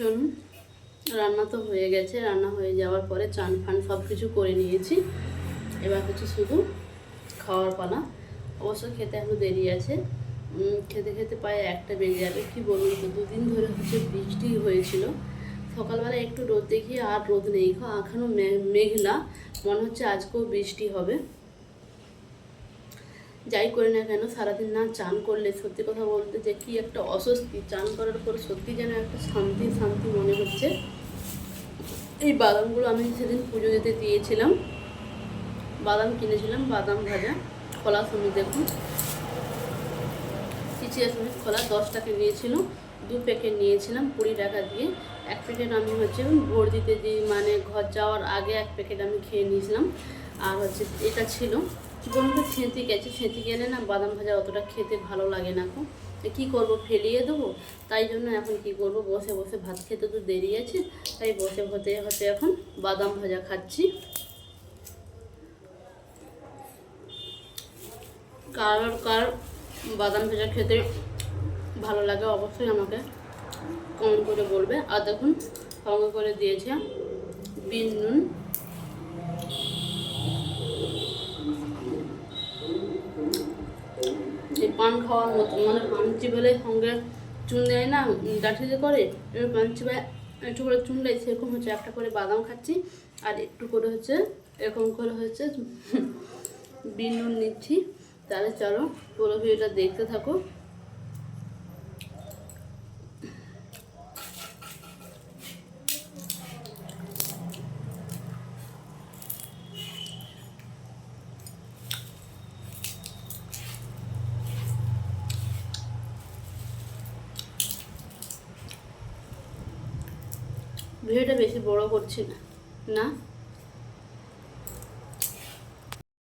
চলুন, রান্না তো হয়ে গেছে, রান্না হয়ে যাওয়ার পরে চান ফান সব কিছু করে নিয়েছি। এবার হচ্ছে শুধু খাওয়ার পালা। অবশ্য খেতে এখনও দেরি আছে। খেতে খেতে পায়ে একটা বেজে যাবে, কি বলুন তো দুদিন ধরে হচ্ছে বৃষ্টি হয়েছিল। সকালবেলা একটু রোদ দেখি আর রোদ নেই এখনও মেঘলা, মনে হচ্ছে আজকেও বৃষ্টি হবে। যাই করি না কেন, সারাদিন না চান করলে সত্যি কথা বলতে যে কি একটা অস্বস্তি, চান করার পর সত্যি যেন একটা শান্তি শান্তি মনে হচ্ছে। এই বাদামগুলো আমি সেদিন পুজো দিতে দিয়েছিলাম। বাদাম কিনেছিলাম, বাদাম ভাজা, খোলা সমেত দেখুন। চিচিয়া সমেত খোলা, দশ টাকা নিয়েছিল। দু প্যাকেট নিয়েছিলাম কুড়ি টাকা দিয়ে। এক প্যাকেট আমি হচ্ছে ভোর দিতে দিই মানে ঘর যাওয়ার আগে এক প্যাকেট আমি খেয়ে নিয়েছিলাম। আর হচ্ছে এটা ছিল জীবনটা ছেঁতি গেছে ছেঁতি গেলে না বাদাম ভাজা অতটা খেতে ভালো লাগে না এখন তো কী করব, ফেলিয়ে দেবো? তাই জন্য এখন কি করব, বসে বসে ভাত খেতে তো দেরি আছে, তাই বসে হতে হতে এখন বাদাম ভাজা খাচ্ছি। কার কার বাদাম ভাজা খেতে ভালো লাগে অবশ্যই আমাকে কমেন্ট করে বলবে। আর দেখুন, সঙ্গে করে দিয়েছে বিন, নুন। পান খাওয়ার মতো মানে পান চিবালে সঙ্গে চুন দেয় না ডাঠি যে করে, এবার পান চিবায় একটু করে চুন দেয়, সেরকম হচ্ছে। একটা করে বাদাম খাচ্ছি, আর একটু করে হচ্ছে, এরকম করে হচ্ছে বিনুন নিচ্ছি। তাহলে চলো পুরো ভিডিওটা দেখতে থাকো। ভিডিওটা বেশি বড় করছি না। না?